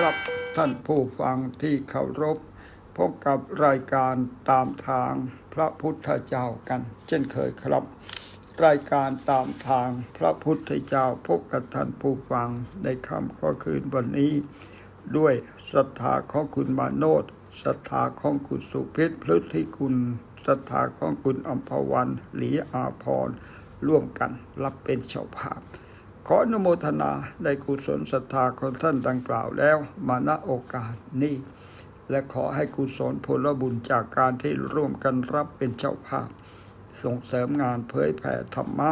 ครับท่านผู้ฟังที่เคารพ พบกับรายการตามทางพระพุทธเจ้ากัน เช่นเคยครับ รายการตามทางพระพุทธเจ้าพบกับท่านผู้ฟังในคำข้อคืนวันนี้ ด้วยศรัทธาของคุณมาโนดศรัทธาของคุณสุพิษพฤทธิคุณศรัทธาของคุณอัมพวันหลีอาพรร่วมกันรับเป็นเจ้าภาพ ขออนุโมทนาในกุศลศรัทธาของท่านดังกล่าวแล้วมาณโอกาสนี้ และขอให้กุศลผลบุญจากการที่ร่วมกันรับเป็นเจ้าภาพ ส่งเสริมงานเผยแผ่ธรรมะ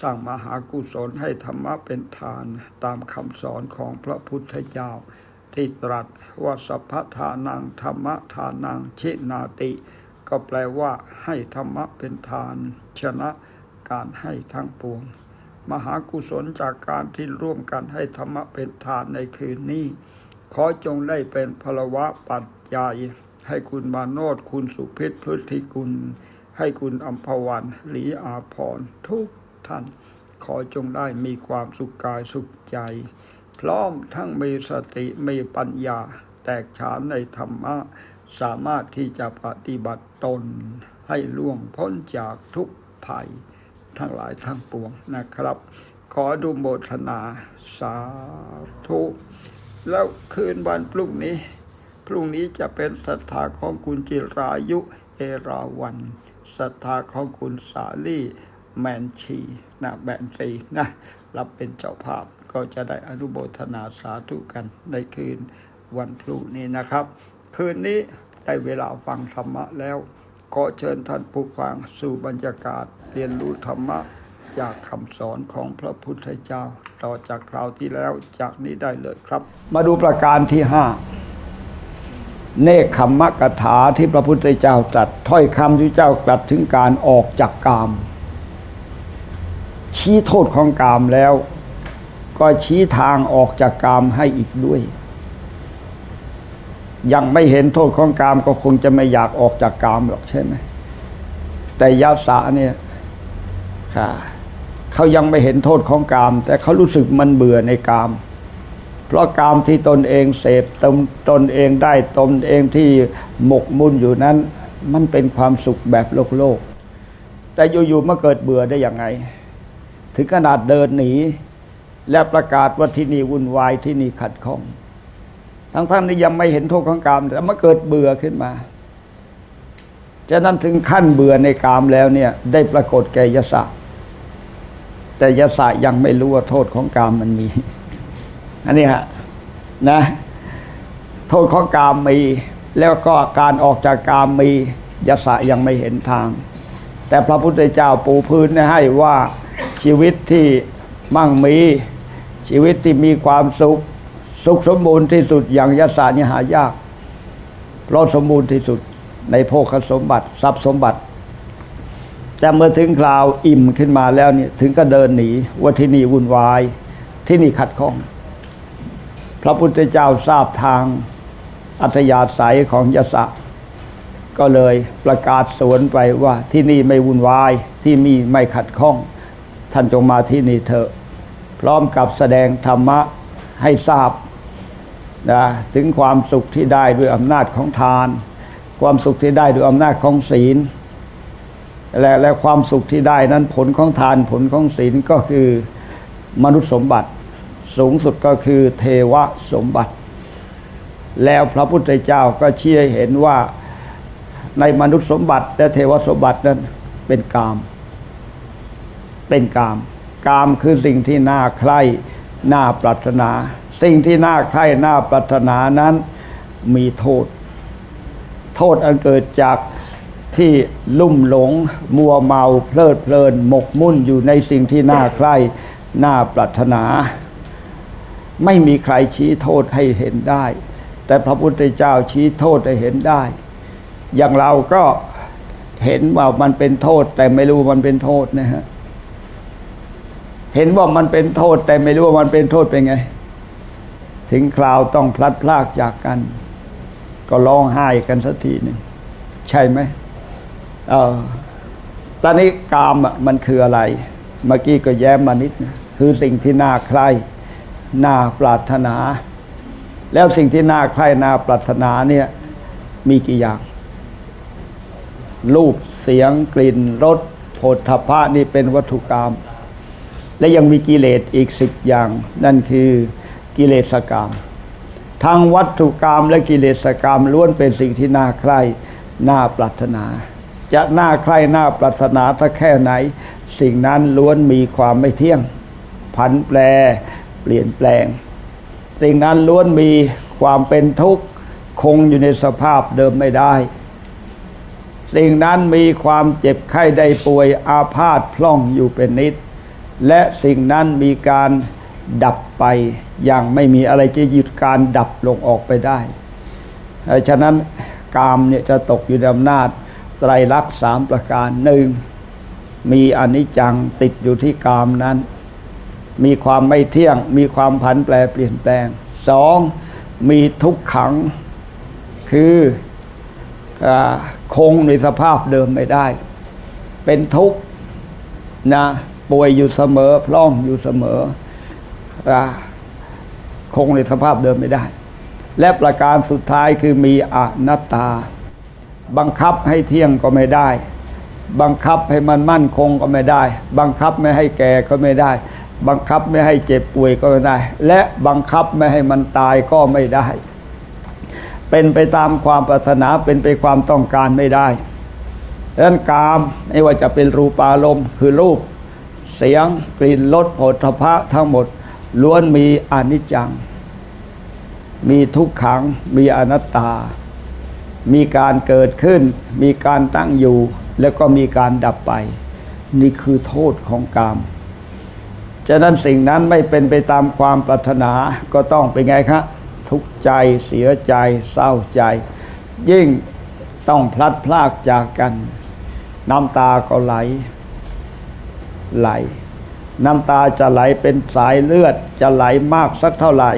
สร้างมหากุศลให้ธรรมะเป็นทานตามคำสอนของพระพุทธเจ้า ที่ตรัสว่าสัพพทานังธรรมทานังชินาติ ก็แปลว่าให้ธรรมะเป็นทาน ชนะการให้ทั้งปวง มหากุศลจากการที่ร่วมกันให้ธรรมะเป็นทานในคืนนี้ ขอจงได้เป็นพลวะปัจจัย ให้คุณมาโนดคุณสุพิษพฤทธิกุล ให้คุณอัมพวันหลีอาพรทุกท่าน ขอจงได้มีความสุขกายสุขใจ พร้อมทั้งมีสติมีปัญญา แตกฉานในธรรมะ สามารถที่จะปฏิบัติตน ให้ล่วงพ้นจากทุกภัย ทั้งหลายทั้งปวงนะครับ ขอดูโมทนาสาธุแล้วคืนวันพรุ่งนี้ พรุ่งนี้จะเป็นศรัทธาของคุณจิรายุเอราวันศรัทธาของคุณสาลี่แมนชีนะแมนซีนะรับเป็นเจ้าภาพก็จะได้อนุโมทนาสาธุกันในคืนวันพรุ่งนี้นะครับ คืนนี้ได้เวลาฟังธรรมะแล้ว ขอเชิญท่านผู้ฟังสู่บรรยากาศเรียนรู้ธรรมะจากคำสอนของพระพุทธเจ้า ต่อจากคราวที่แล้วจากนี้ได้เลยครับ มาดูประการที่ห้าเนคขมมะกถาที่พระพุทธเจ้าตรัสถ้อยคำที่เจ้ากลัดถึงการออกจากกาม ชี้โทษของกามแล้ว ก็ชี้ทางออกจากกามให้อีกด้วย ยังไม่เห็นโทษของกามก็คงจะไม่อยากออกจากกามหรอกใช่ไหมแต่ยาสาเนี่ยค่ะเขายังไม่เห็นโทษของกาม แต่เขารู้สึกมันเบื่อในกาม เพราะกามที่ตนเองเสพตนตนเองได้ตนเองที่หมกมุ่นอยู่นั้น มันเป็นความสุขแบบโลกโลก แต่อยู่ๆมาเกิดเบื่อได้ยังไง ถึงขนาดเดินหนี และประกาศว่าที่นี่วุ่นวายที่นี่ขัดข้อง ทั้งท่านที่ยังไม่เห็นโทษของกามแต่มาเกิดเบื่อขึ้นมาจะนั้นถึงขั้นเบื่อในกามแล้วเนี่ย ได้ปรากฏแก่ยศะแต่ยศะยังไม่รู้ว่าโทษของกามมันมี อันนี้ฮะนะ โทษของกามมี แล้วก็การออกจากกามมียศะยังไม่เห็นทาง แต่พระพุทธเจ้าปูพื้นให้ว่าชีวิตที่มั่งมี ชีวิตที่มีความสุข สุขสมบูรณ์ที่สุดอย่างยศะนี่หายาก เพราะสมบูรณ์ที่สุดในโภคสมบัติทรัพย์สมบัติ แต่เมื่อถึงคราวอิ่มขึ้นมาแล้วเนี่ยถึงก็เดินหนีว่าที่นี่วุ่นวาย ที่นี่ขัดข้อง พระพุทธเจ้าทราบทางอัธยาศัยของยศะก็เลยประกาศสวนไปว่าที่นี่ไม่วุ่นวายที่มีไม่ขัดข้อง ท่านจงมาที่นี่เถอะ พร้อมกับแสดงธรรมะ ให้ทราบนะถึงความสุขที่ได้ด้วยอำนาจของทาน ความสุขที่ได้ด้วยอำนาจของศีล และและความสุขที่ได้นั้นผลของทานผลของศีลก็คือมนุษย์สมบัติ สูงสุดก็คือเทวสมบัติ แล้วพระพุทธเจ้าก็เชี่ยเห็นว่าในมนุษย์สมบัติและเทวสมบัตินั้นเป็นกาม เป็นกาม กามคือสิ่งที่น่าใคร่ น่าปรารถนา สิ่งที่น่าใคร่น่าปรารถนานั้นมีโทษ โทษอันเกิดจากที่ลุ่มหลง มัวเมาเพลิดเพลิน หมกมุ่นอยู่ในสิ่งที่น่าใคร่น่าปรารถนา ไม่มีใครชี้โทษให้เห็นได้ แต่พระพุทธเจ้าชี้โทษให้เห็นได้ อย่างเราก็เห็นว่ามันเป็นโทษ แต่ไม่รู้มันเป็นโทษนะฮะ เห็นว่ามันเป็นโทษแต่ไม่รู้ว่ามันเป็นโทษเป็นไง ถึงคราวต้องพลัดพรากจากกัน ก็ร้องไห้กันสักทีหนึ่งใช่ไหมเออตอนนี้กามมันคืออะไร เมื่อกี้ก็แย้มมานิดนะคือสิ่งที่น่าใคร่น่าปรารถนา แล้วสิ่งที่น่าใคร่น่าปรารถนาเนี่ยมีกี่อย่าง รูปเสียงกลิ่นรสโผฏฐัพพะนี่เป็นวัตถุกรรม และยังมีกิเลสอีกสิบอย่าง นั่นคือกิเลสกรรมทั้งวัตถุกรรมและกิเลสกรรมล้วนเป็นสิ่งที่น่าใคร่น่าปรารถนา จะน่าใคร่น่าปรารถนาถ้าแค่ไหน สิ่งนั้นล้วนมีความไม่เที่ยง ผันแปรเปลี่ยนแปลง สิ่งนั้นล้วนมีความเป็นทุกข์คงอยู่ในสภาพเดิมไม่ได้ สิ่งนั้นมีความเจ็บไข้ได้ป่วยอาพาธพล่องอยู่เป็นนิด และสิ่งนั้นมีการดับไป อย่างไม่มีอะไรจะหยุดการดับลงออกไปได้ ฉะนั้นกามเนี่ยจะตกอยู่ในอำนาจไตรลักษณ์สามประการหนึ่งมีอนิจจังติดอยู่ที่กามนั้น มีความไม่เที่ยง มีความผันแปรเปลี่ยนแปลงสองมีทุกขังคืออคงในสภาพเดิมไม่ได้ เป็นทุกข์นะ ป่วยอยู่เสมอ พร่องอยู่เสมออาคงในสภาพเดิมไม่ได้ และประการสุดท้ายคือมีอนัตตา บังคับให้เที่ยงก็ไม่ได้ บังคับให้มันมั่นคงก็ไม่ได้ บังคับไม่ให้แก่ก็ไม่ได้ บังคับไม่ให้เจ็บป่วยก็ไม่ได้ และบังคับไม่ให้มันตายก็ไม่ได้ เป็นไปตามความปรารถนาเป็นไปความต้องการไม่ได้ดังนั้นกามไม่ว่าจะเป็นรูปารมณ์คือรูป เสียงกลิ่นรสผลพระทั้งหมด ล้วนมีอนิจจัง มีทุกขัง มีอนัตตา มีการเกิดขึ้น มีการตั้งอยู่ แล้วก็มีการดับไป นี่คือโทษของกามฉะนั้นสิ่งนั้นไม่เป็นไปตามความปรารถนาก็ต้องเป็นไงครับทุกข์ใจเสียใจเศร้าใจ ยิ่งต้องพลัดพรากจากกัน น้ำตาก็ไหล ไหล น้ำตาจะไหลเป็นสายเลือดจะไหลมากสักเท่าไหร่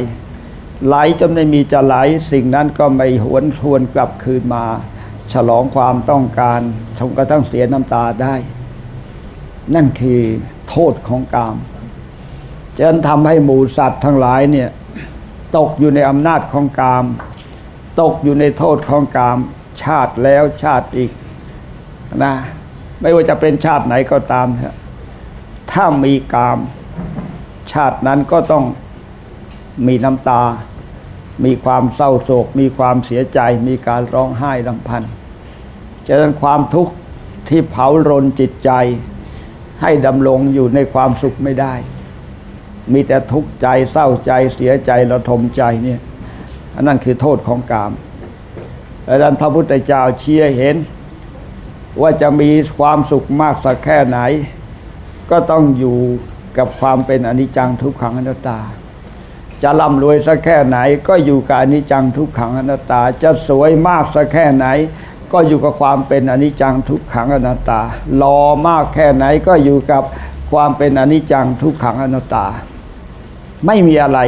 ไหลจนไม่มีจะไหลสิ่งนั้นก็ไม่หวนทวนกลับคืนมา ฉลองความต้องการจนกระทั่งเสียน้ำตาได้ นั่นคือโทษของกามจะทำให้หมูสัตว์ทั้งหลายเนี่ยตกอยู่ในอำนาจของกาม ตกอยู่ในโทษของกาม ชาติแล้วชาติอีกนะไม่ว่าจะเป็นชาติไหนก็ตามเถอะ ถ้ามีกาม ชาตินั้นก็ต้องมีน้ำตา มีความเศร้าโศก มีความเสียใจ มีการร้องไห้ลำพันฉะนั้นความทุกข์ที่เผารนจิตใจ ให้ดำรงอยู่ในความสุขไม่ได้ มีแต่ทุกข์ใจเศร้าใจเสียใจระทมใจเนี่ยอันนั้นคือโทษของกามดังนั้นพระพุทธเจ้าเชี้เห็น ว่าจะมีความสุขมากสักแค่ไหน ก็ต้องอยู่กับความเป็นอนิจจังทุกขังอนัตตา จะร่ำรวยสักแค่ไหน ก็อยู่กับอนิจจังทุกขังอนัตตา จะสวยมากสักแค่ไหน ก็อยู่กับความเป็นอนิจจังทุกขังอนัตตาหล่อมากแค่ไหนก็อยู่กับความเป็นอนิจจังทุกขังอนัตตา ไม่มีอะไร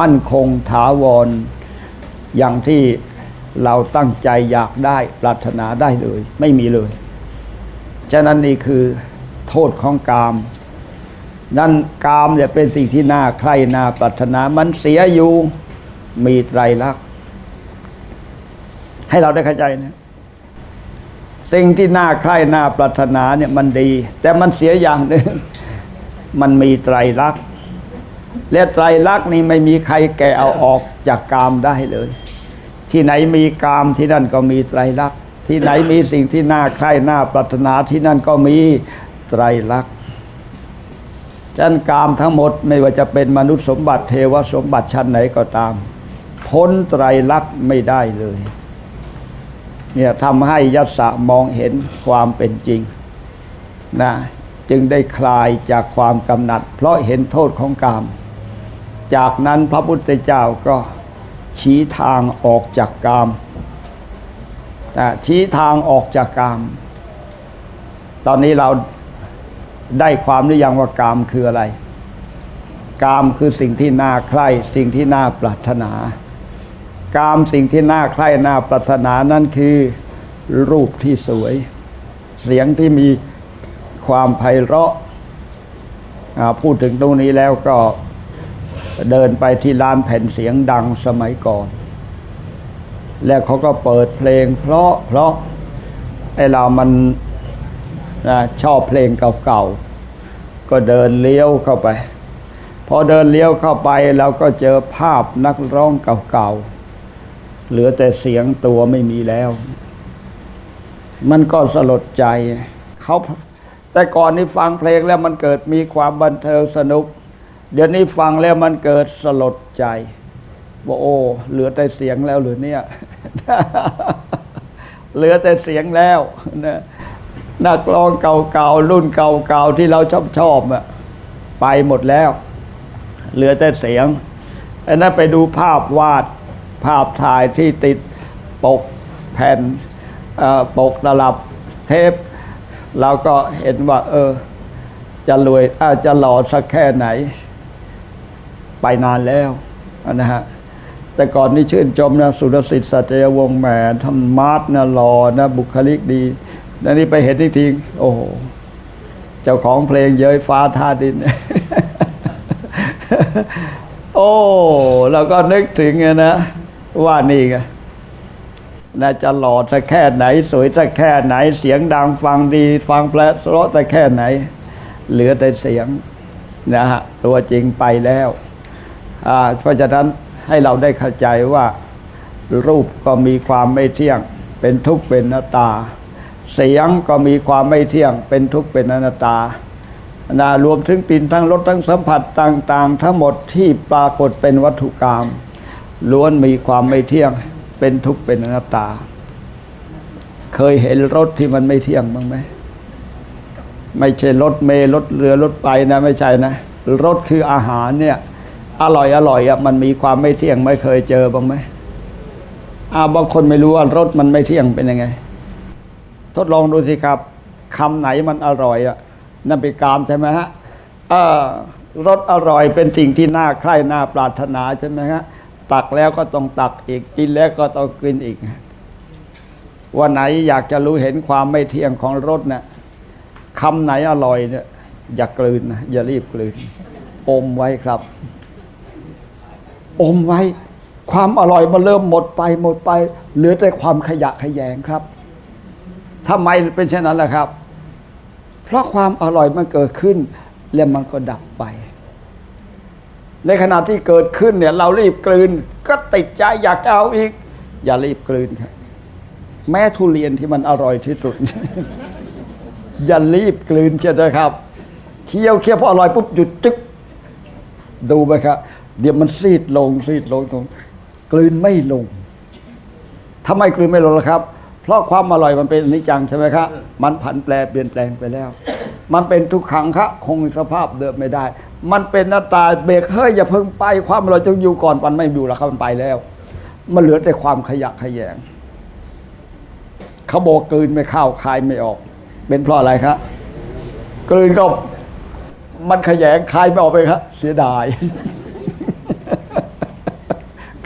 มั่นคงถาวร อย่างที่เราตั้งใจอยากได้ปรารถนาได้เลย ไม่มีเลย ฉะนั้นนี่คือ โทษของกาม นั่นกามเนี่ยเป็นสิ่งที่น่าใคร่น่าปรารถนามันเสียอยู่มีไตรลักษณ์ให้เราได้เข้าใจนะสิ่งที่น่าใคร่น่าปรารถนาเนี่ยมันดี แต่มันเสียอย่างหนึ่งมันมีไตรลักษณ์และไตรลักษณ์นี่ไม่มีใครแกะเอาออกจากกามได้เลย ที่ไหนมีกามที่นั่นก็มีไตรลักษณ์ที่ไหนมีสิ่งที่น่าใคร่น่าปรารถนาที่นั่นก็มี ไตรลักษณ์จันกามทั้งหมดไม่ว่าจะเป็นมนุษย์สมบัติเทวสมบัติชั้นไหนก็ตาม พ้นไตรลักษณ์ไม่ได้เลยเนี่ยทำให้ยัสสะมองเห็นความเป็นจริงนะจึงได้คลายจากความกำหนัด เพราะเห็นโทษของกาม จากนั้นพระพุทธเจ้าก็ชี้ทางออกจากกามนะชี้ทางออกจากกาม ตอนนี้เรา ได้ความหรือยังว่ากามคืออะไร กามคือสิ่งที่น่าใคร่สิ่งที่น่าปรารถนา กามสิ่งที่น่าใคร่น่าปรารถนานั่นคือรูปที่สวย เสียงที่มีความไพเราะพูดถึงตรงนี้แล้วก็เดินไปที่ร้านแผ่นเสียงดังสมัยก่อน แล้วเขาก็เปิดเพลง เพราะเพราะไอเรามัน นะชอบเพลงเก่าๆ ก็เดินเลี้ยวเข้าไป พอเดินเลี้ยวเข้าไปเราก็เจอภาพนักร้องเก่าๆ เหลือแต่เสียงตัวไม่มีแล้ว มันก็สลดใจเขาแต่ก่อนนี่ฟังเพลงแล้วมันเกิดมีความบันเทิงสนุก เดี๋ยวนี้ฟังแล้วมันเกิดสลดใจว่าโอ้เหลือแต่เสียงแล้วหรือเนี่ย เหลือแต่เสียงแล้วนะ นักร้องเก่าๆรุ่นเก่าๆที่เราชอบชอบๆอะไปหมดแล้ว เหลือแต่เสียงอันนั้นไปดูภาพวาดภาพถ่ายที่ติดปกแผ่นปกตลับเทป เราก็เห็นว่า เออ จะรวยอาจะหล่อสักแค่ไหน ไปนานแล้วนะฮะแต่ก่อนนี่ชื่นชมนะ สุรสิทธิ์สัจยวงศ์แหมทำมาร์ทนะหล่อนะ บุคลิกดี แล้วนี่ไปเห็นทีที โอ้โห เจ้าของเพลงเย้ยฟ้าท่าดิน โอ้เราก็นึกถึงไงนะ ว่านี่ไงน่าจะหล่อสักแค่ไหน สวยสักแค่ไหน เสียงดังฟังดี ฟังเพลาะเพราะสักแค่ไหน เหลือแต่เสียงนะฮะตัวจริงไปแล้วอ่าเพราะฉะนั้นให้เราได้เข้าใจว่า รูปก็มีความไม่เที่ยง เป็นทุกข์เป็นอนัตตา เสียงก็มีความไม่เที่ยงเป็นทุกข์เป็นอนัตตานะรวมถึงกลิ่นทั้งรสทั้งสัมผัสต่างๆ ทั้งหมดที่ปรากฏเป็นวัตถุกรรมล้วนมีความไม่เที่ยงเป็นทุกข์เป็นอนัตตา เคยเห็นรถที่มันไม่เที่ยงบ้างไหมไม่ใช่รถเมล์รถเรือรถไปนะไม่ใช่นะรถคืออาหารเนี่ยอร่อยอร่อยอะมันมีความไม่เที่ยงไม่เคยเจอบ้างไหมอาบางคนไม่รู้ว่ารถมันไม่เที่ยงเป็นยังไง ทดลองดูสิครับคำไหนมันอร่อยอะนั่นเป็นกามใช่ไหมฮะรสอร่อยเป็นสิ่งที่น่าใคร่น่าปรารถนาใช่ไหมฮะตักแล้วก็ต้องตักอีกกินแล้วก็ต้องกินอีกวันไหนอยากจะรู้เห็นความไม่เที่ยงของรสเนี่ยคำไหนอร่อยเนี่ยอย่ากลืนนะอย่ารีบกลืน อมไว้ครับ อมไว้ ความอร่อยมันเริ่มหมดไปหมดไป เหลือแต่ความขยะแขยงครับ ทำไมเป็นเช่นนั้นล่ะครับ เพราะความอร่อยมันเกิดขึ้น แล้วมันก็ดับไป ในขณะที่เกิดขึ้นเนี่ย เรารีบกลืน ก็ติดใจอยากจะเอาอีก อย่ารีบกลืนครับ แม้ทุเรียนที่มันอร่อยที่สุด อย่ารีบกลืนเชียวนะครับเคี้ยวเคี้ยวพออร่อยปุ๊บหยุดจึ๊กดูไหมครับ เดี๋ยวมันซีดลงซีดลงลงกลืนไม่ลงทำไมกลืนไม่ลงล่ะครับ เพราะความอร่อยมันเป็นอนิจจังใช่ไหมครับมันผันแปรเปลี่ยนแปลงไปแล้ว มันเป็นทุกขังคะคงสภาพเดิมไม่ได้ มันเป็นหน้าตาเบรกเฮ้ยอย่าเพิ่งไปความอร่อยจงอยู่ก่อนมันไม่อยู่แล้วครับมันไปแล้ว มันเหลือแต่ความขยะขยงเขาบอกกลืนไม่เข้าคายไม่ออก เป็นเพราะอะไรครับกลืนก็มันขยงคายไม่ออกไปครับเสียดาย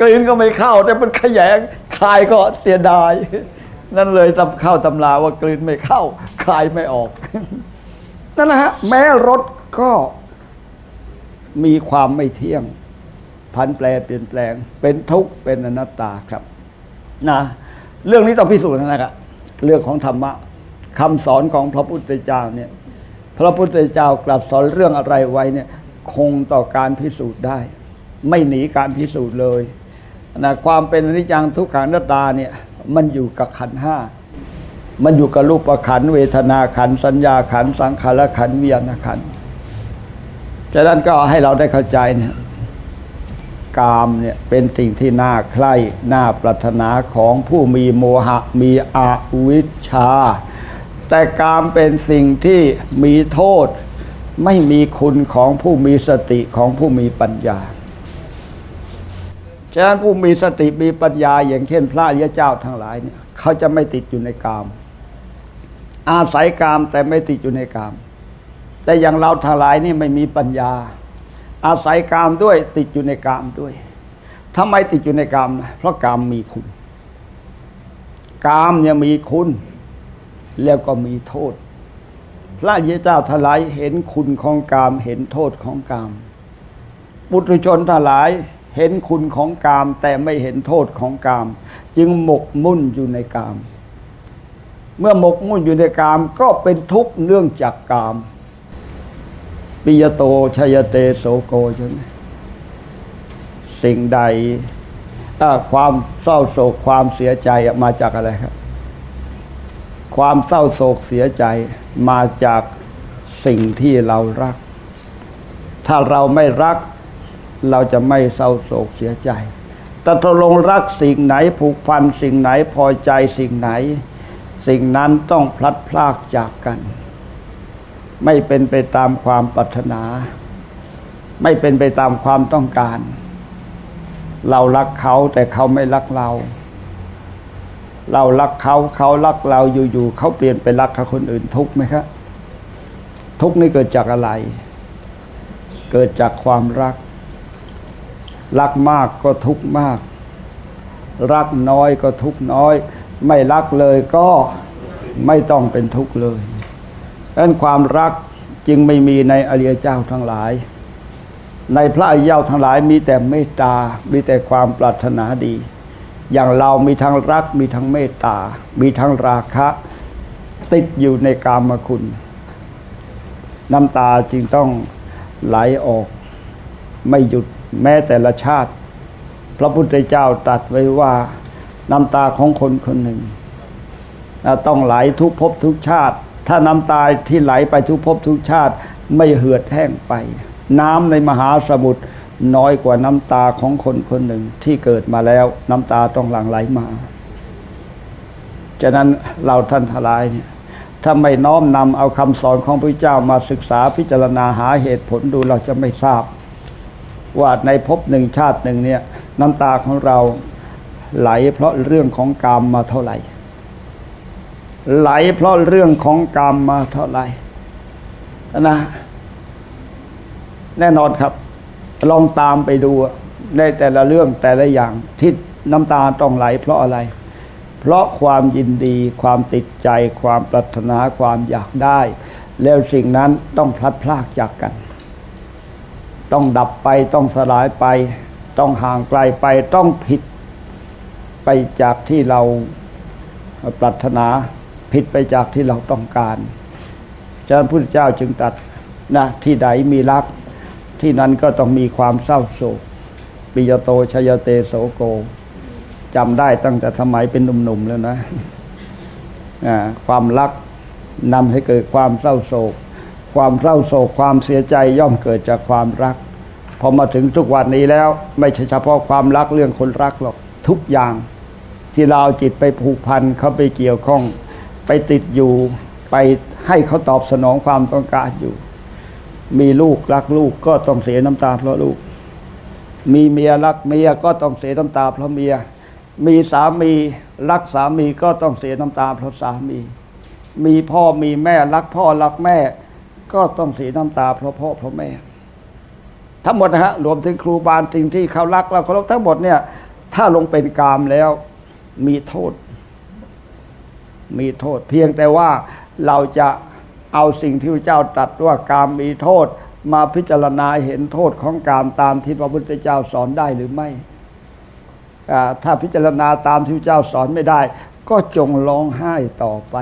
กลืนก็ไม่เข้าแต่มันขยงคายก็เสียดาย นั่นเลยทำเข้าตำราว่ากลืนไม่เข้าคายไม่ออกนั่นแหละฮะแม้รถก็มีความไม่เที่ยง พันแปรเปลี่ยนแปลง เป็นทุกข์เป็นอนัตตาครับนะเรื่องนี้ต้องพิสูจน์นะครับเรื่องของธรรมะคำสอนของพระพุทธเจ้าเนี่ยพระพุทธเจ้ากลับสอนเรื่องอะไรไว้เนี่ยคงต่อการพิสูจน์ได้ ไม่หนีการพิสูจน์เลยนะความเป็นอนิจจังทุกขังอนัตตาเนี่ย มันอยู่กับขันห้ามันอยู่กับรูปขันเวทนาขันสัญญาขันสังขารขันวิญญาณขันธ์ฉะนั้นก็ให้เราได้เข้าใจเนี่ยกามเนี่ยเป็นสิ่งที่น่าใคร่น่าปรารถนาของผู้มีโมหะมีอวิชชา แต่กามเป็นสิ่งที่มีโทษ ไม่มีคุณของผู้มีสติของผู้มีปัญญา ฉะนั้นผู้มีสติมีปัญญา อย่างเช่นพระอริยเจ้าทั้งหลายเนี่ยเขาจะไม่ติดอยู่ในกาม อาศัยกามแต่ไม่ติดอยู่ในกาม แต่อย่างเราทั้งหลายนี่ไม่มีปัญญา อาศัยกามด้วยติดอยู่ในกามด้วยทำไมติดอยู่ในกามนะเพราะกามมีคุณ กามเนี่ยมีคุณ แล้วก็มีโทษ พระเยเจ้าทลายเห็นคุณของกาม เห็นโทษของกาม ปุถุชนทั้งหลาย เห็นคุณของกาม แต่ไม่เห็นโทษของกาม จึงหมกมุ่นอยู่ในกาม เมื่อหมกมุ่นอยู่ในกามก็เป็นทุกข์เนื่องจากกาม ปิยโตชยเตโสโกใช่ไหมสิ่งใดความเศร้าโศกความเสียใจมาจากอะไรครับ ความเศร้าโศกเสียใจมาจากสิ่งที่เรารัก ถ้าเราไม่รัก เราจะไม่เศร้าโศกเสียใจแต่ถ้าลงรักสิ่งไหนผูกพันสิ่งไหนพอใจสิ่งไหน สิ่งนั้นต้องพลัดพรากจากกัน ไม่เป็นไปตามความปรารถนา ไม่เป็นไปตามความต้องการ เรารักเขาแต่เขาไม่รักเรา เรารักเขาเขารักเราอยู่ๆเขาเปลี่ยนไปรักคนอื่นทุกไหมครับทุกนี่เกิดจากอะไร เกิดจากความรัก รักมากก็ทุกมาก รักน้อยก็ทุกน้อย ไม่รักเลยก็ไม่ต้องเป็นทุกข์เลยดังนั้นความรักจึงไม่มีในอริยเจ้าทั้งหลาย ในพระอริยเจ้าทั้งหลายมีแต่เมตตา มีแต่ความปรารถนาดี อย่างเรามีทั้งรักมีทั้งเมตตา มีทั้งราคะ ติดอยู่ในกามคุณ น้ำตาจึงต้องไหลออกไม่หยุด แม้แต่ละชาติ พระพุทธเจ้าตรัสไว้ว่าน้ำตาของคนคนหนึ่ง ต้องไหลทุกภพทุกชาติ ถ้าน้ำตาที่ไหลไปทุกภพทุกชาติไม่เหือดแห้งไป น้ำในมหาสมุทรน้อยกว่าน้ำตาของคนคนหนึ่งที่เกิดมาแล้วน้ำตาต้องหลั่งไหลมาฉะนั้นเราท่านทลายเนี่ยถ้าไม่น้อมนำเอาคำสอนของพระเจ้ามาศึกษาพิจารณาหาเหตุผลดูเราจะไม่ทราบ ว่าในภพหนึ่งชาติหนึ่งเนี่ยน้ำตาของเราไหลเพราะเรื่องของกามมาเท่าไหร่ ไหลเพราะเรื่องของกามมาเท่าไหร่นะ แน่นอนครับ ลองตามไปดูในแต่ละเรื่องแต่ละอย่างที่น้ำตาต้องไหลเพราะอะไร เพราะความยินดีความติดใจ ความปรารถนาความอยากได้ แล้วสิ่งนั้นต้องพลัดพรากจากกัน ต้องดับไปต้องสลายไป ต้องห่างไกลไปต้องผิดไปจากที่เราปรารถนาผิดไปจากที่เราต้องการฉะนั้นพระพุทธเจ้าจึงตัดนะที่ใดมีรัก ที่นั้นก็ต้องมีความเศร้าโศกปิยโตชยเตโสโกจำได้ตั้งแต่สมัยเป็นหนุ่มๆแล้วนะ ความรักนำให้เกิดความเศร้าโศก ความเศร้าโศกความเสียใจย่อมเกิดจากความรัก พอมาถึงทุกวันนี้แล้วไม่ใช่เฉพาะความรักเรื่องคนรักหรอกทุกอย่าง ที่เราเอาจิตไปผูกพันเขาไปเกี่ยวข้อง ไปติดอยู่ไปให้เขาตอบสนองความต้องการอยู่ มีลูกรักลูกก็ต้องเสียน้ำตาเพราะลูก มีเมียรักเมียก็ต้องเสียน้ำตาเพราะเมีย มีสามีรักสามีก็ต้องเสียน้ำตาเพราะสามี มีพ่อมีแม่รักพ่อรักแม่ ก็ต้องเสียน้ำตาเพราะพ่อเพราะแม่ ทั้งหมดนะฮะรวมถึงครูบาลสิ่งที่เขารักเราเคารพทั้งหมดเนี่ย ถ้าลงเป็นกามแล้ว มีโทษ มีโทษ เพียงแต่ว่าเราจะเอาสิ่งที่พระเจ้าตรัสว่ากามมีโทษ มาพิจารณาเห็นโทษของกามตามที่พระพุทธเจ้าสอนได้หรือไม่ถ้าพิจารณาตามที่พระเจ้าสอนไม่ได้ ก็จงร้องไห้ต่อไป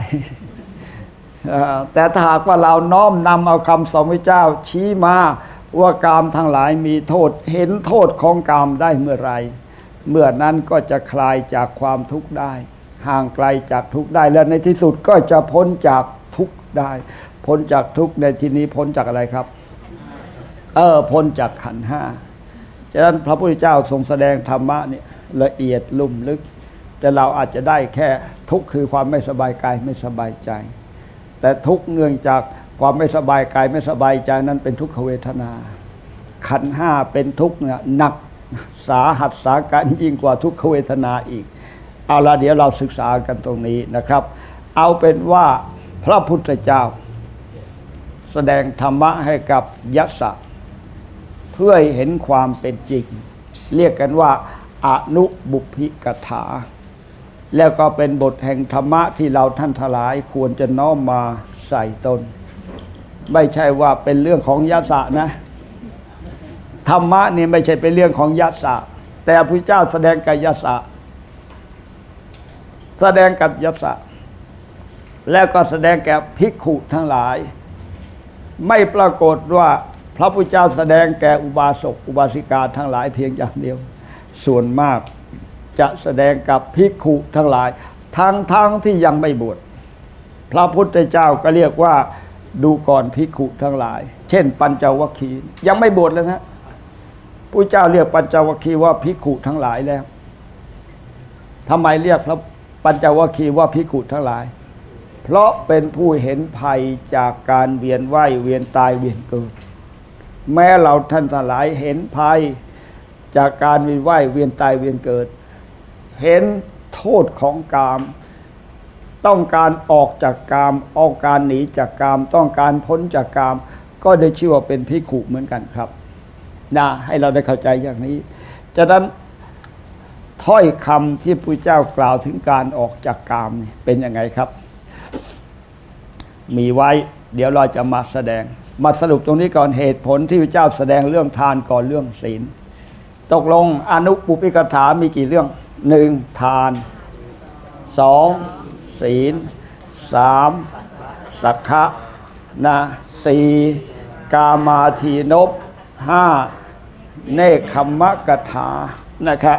แต่ถ้าหากว่าเราน้อมนำเอาคำสอนพระเจ้าชี้มาว่ากามทั้งหลายมีโทษเห็นโทษของกามได้เมื่อไร เมื่อนั้นก็จะคลายจากความทุกข์ได้ ห่างไกลจากทุกข์ได้ และในที่สุดก็จะพ้นจากทุกข์ได้ พ้นจากทุกข์ในที่นี้พ้นจากอะไรครับ เออพ้นจากขันห้าฉะนั้นพระพุทธเจ้าทรงแสดงธรรมะเนี่ยละเอียดลุ่มลึก แต่เราอาจจะได้แค่ทุกข์คือความไม่สบายกายไม่สบายใจ แต่ทุกเนื่องจากความไม่สบายกายไม่สบายใจนั้นเป็นทุกขเวทนา ขันห้าเป็นทุกข์เนี่ยหนักสาหัสสาการยิ่งกว่าทุกขเวทนาอีก เอาละเดี๋ยวเราศึกษากันตรงนี้นะครับ เอาเป็นว่าพระพุทธเจ้า แสดงธรรมะให้กับยัสสะเพื่อหเห็นความเป็นจริง เรียกกันว่าอนุบุพิกถา แล้วก็เป็นบทแห่งธรรมะที่เราท่านทลายควรจะน้อมมาใส่ตน ไม่ใช่ว่าเป็นเรื่องของยะสะนะ ธรรมะนี่ไม่ใช่เป็นเรื่องของยัสะ แต่พระเจ้าแสดงกับยัสะ แสดงกับยัสสะ แล้วก็แสดงแก่ภิกขุทั้งหลาย ไม่ปรากฏว่าพระพุทธเจ้าแสดงแก่อุบาสกอุบาสิกาทั้งหลายเพียงอย่างเดียว ส่วนมาก จะแสดงกับภิกขุทั้งหลายทั้งทั้งที่ยังไม่บวชพระพุทธเจ้าก็เรียกว่าดูก่อนภิกขุทั้งหลาย เช่น ปัญจวัคคีย์ยังไม่บวชเลยนะพระเจ้าเรียกปัญจวัคคีย์ว่าภิกขุทั้งหลายแล้วทำไมเรียกพระปัญจวัคคีย์ว่าภิกขุทั้งหลาย เพราะเป็นผู้เห็นภัยจากการเวียนว่ายเวียนตายเวียนเกิด แม้เราท่านทั้งหลายเห็นภัยจากการเวียนว่ายเวียนตายเวียนเกิด เห็นโทษของกาม ต้องการออกจากกามออกการหนีจากกาม ต้องการพ้นจากกาม ก็ได้ชื่อว่าเป็นพิขุเหมือนกันครับนะให้เราได้เข้าใจอย่างนี้ฉะนั้นถ้อยคำที่พระเจ้ากล่าวถึงการออกจากกามนี่เป็นยังไงครับ มีไว้เดี๋ยวเราจะมาแสดง มาสรุปตรงนี้ก่อนเหตุผลที่พระเจ้าแสดงเรื่องทานก่อนเรื่องศีล ตกลงอนุปุปิกถามีกี่เรื่อง หนึ่งทานสองศีลสามสักขะนะสี่กามาทีนบห้าเนคขมมะกถานะครับ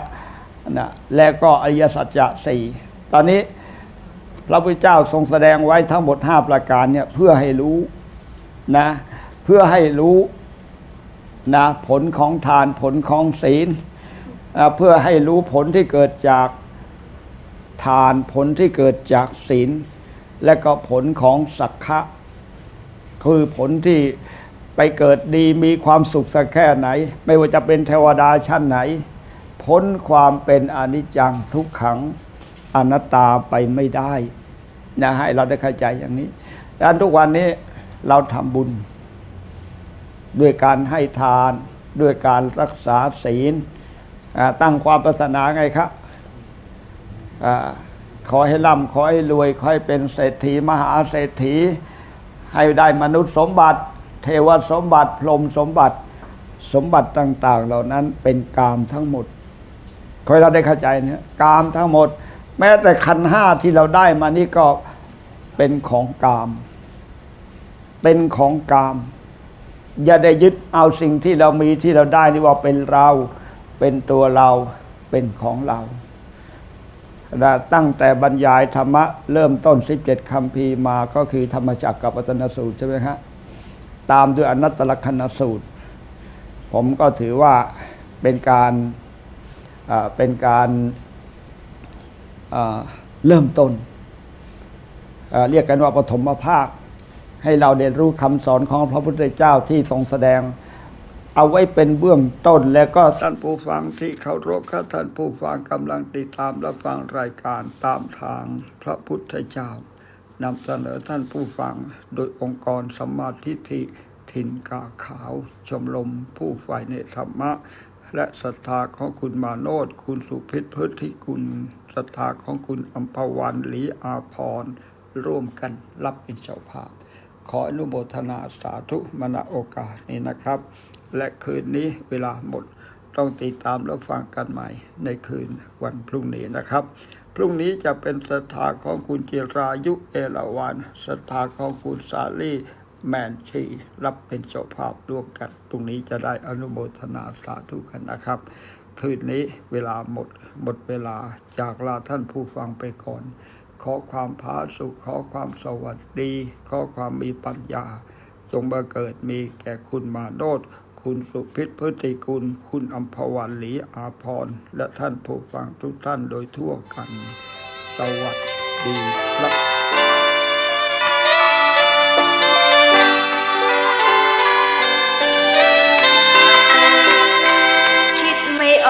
นะและก็อริยสัจจะสี่ตอนนี้พระพุทธเจ้าทรงแสดงไว้ทั้งหมด 5 ประการเนี่ยเพื่อให้รู้นะเพื่อให้รู้นะผลของทานผลของศีล เพื่อให้รู้ผลที่เกิดจากทานผลที่เกิดจากศีล และก็ผลของสักขะ คือผลที่ไปเกิดดีมีความสุขสักแค่ไหน ไม่ว่าจะเป็นเทวดาชั้นไหน พ้นความเป็นอนิจจังทุกขังอนัตตาไปไม่ได้นะให้เราได้เข้าใจอย่างนี้ดังนั้นทุกวันนี้เราทำบุญ ด้วยการให้ทาน ด้วยการรักษาศีล ตั้งความปรารถนาไงครับอขอให้ร่ำขอให้รวยขอให้เป็นเศรษฐีมหาเศรษฐี ให้ได้มนุษย์สมบัติ เทวสมบัติ พรหมสมบัติสมบัติต่าง ๆ เหล่านั้นเป็นกามทั้งหมดขอให้เราได้เข้าใจเนี่ยกามทั้งหมด แม้แต่ขันห้าที่เราได้มานี่ก็เป็นของกาม เป็นของกาม อย่าได้ยึดเอาสิ่งที่เรามีที่เราได้นี่ว่าเป็นเรา เป็นตัวเราเป็นของเรานะตั้งแต่บรรยายธรรมะเริ่มต้น 17คำพีร์มาก็คือธรรมจักรกับปัตนสูตรใช่ไหมครับตามด้วยอนัตตลกนสูตร ผมก็ถือว่าเป็นการเป็นการเริ่มต้น เรียกกันว่าปฐมภาค ให้เราเรียนรู้คำสอนของพระพุทธเจ้าที่ทรงแสดง เอาไว้เป็นเบื้องต้นแล้วก็ท่านผู้ฟังที่เคารพครับท่านผู้ฟังกำลังติดตามและฟังรายการตามทางพระพุทธเจ้านำเสนอท่านผู้ฟังโดยองค์กรสมมาธิฐิถิ่นกาขาว ชมรมผู้ฝ่ายในธรรมะ และศรัทธาของคุณมาโนดคุณสุพิษพฤทธิกุลศรัทธาของคุณอัมพวันหลีอาพรร่วมกันรับเป็นเจ้าภาพ ขออนุโมทนาสาธุมณโอกาสนี้นะครับ และคืนนี้เวลาหมดต้องติดตามและฟังกันใหม่ในคืนวันพรุ่งนี้นะครับ พรุ่งนี้จะเป็นศรัทธาของคุณจิรายุเอราวันศรัทธาของคุณสาลีแมนชีรับเป็นเจ้าภาพร่วมกันพรุ่งนี้จะได้อนุโมทนาสาธุกันนะครับ คืนนี้เวลาหมดหมดเวลาจากลาท่านผู้ฟังไปก่อน ขอความผาสุข ขอความสวัสดี ขอความมีปัญญา จงบังเกิดมีแก่คุณมาโนด คุณสุพิษพฤติกุลคุณอัมพวันหลีอาพร และท่านผู้ฟังทุกท่านโดยทั่วกัน สวัสดีครับคิดไม่อ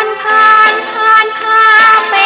คนผ่านผ่านผ่าไป